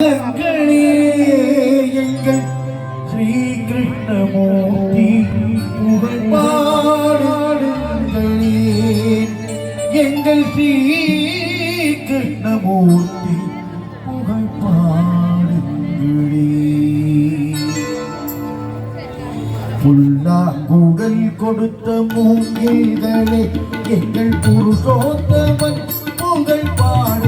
மக்களே எங்கள் ஸ்ரீ கிருஷ்ணமூர்த்தி புகழ் பாடுங்களே எங்கள் ஸ்ரீ கிருஷ்ணமூர்த்தி புகழ் பாடுங்களே. புல்லாங்குடல் கொடுத்த மூங்கில்களே எங்கள் குருசோத்தமன் புகழ் பாடு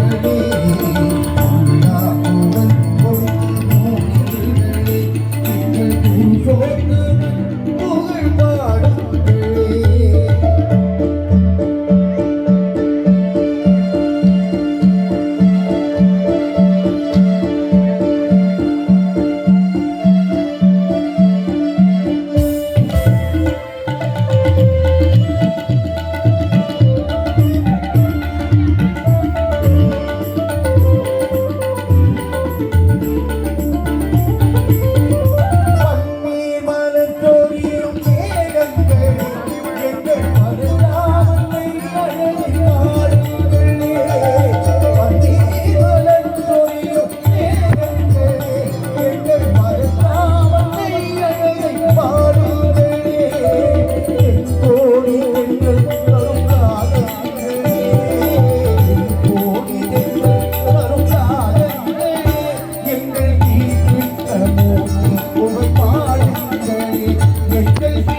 கொடுத்த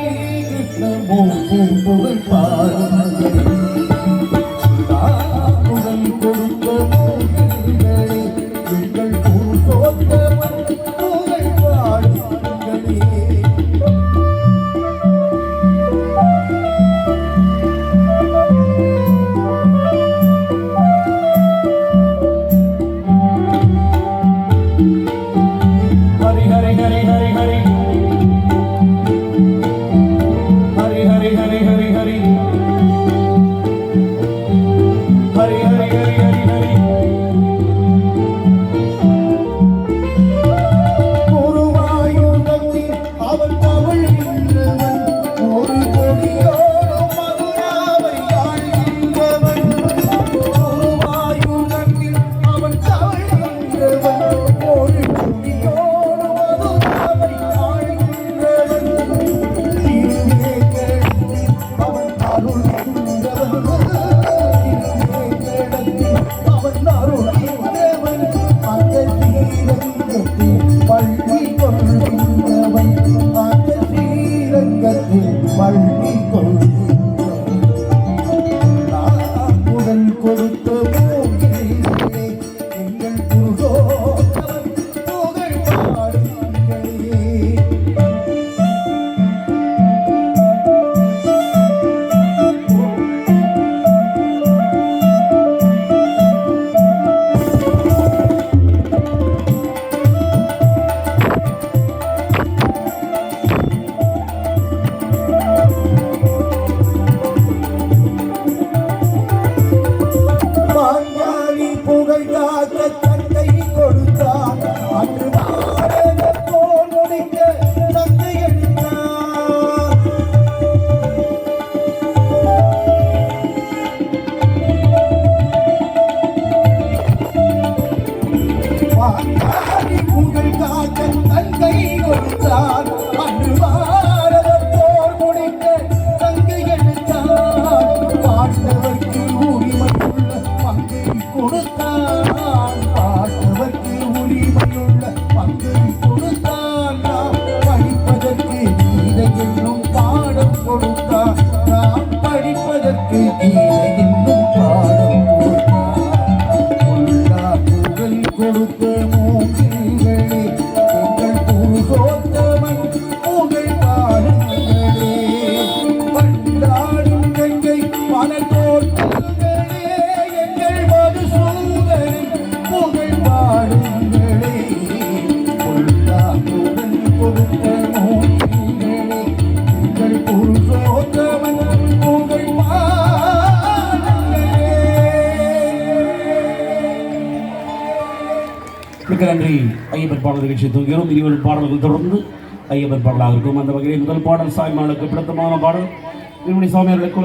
எங்கள் பூ தோட்டவன் உங்கள் காக்க தந்தை கொடுத்தார். அன்று பாரத போர் முடிக்க தங்கை எடுத்தார் பாட்டவர்க்கு உரிமையுள்ள பங்கை கொடுத்தார் பாட்டவர்க்கு உரிமையுள்ள பங்கை கொடுத்தார் நாம் படிப்பதற்கு கீதை என்னும் பாடம் கொடுத்தார். நாம் படிப்பதற்கு கீதை என்னும் பாடம் கொடுத்த மிக்க நன்றி. ஐயப்பன் பாடல் நிகழ்ச்சி தூங்குகிறோம் பாடல்கள் தொடர்ந்து ஐயப்பன் பாடலாக இருக்கும். அந்த வகையில் முதல் பாடல் சாய்மாளுக்கு பிடித்தமான பாடல். திருமணி சாமியார்களுக்கு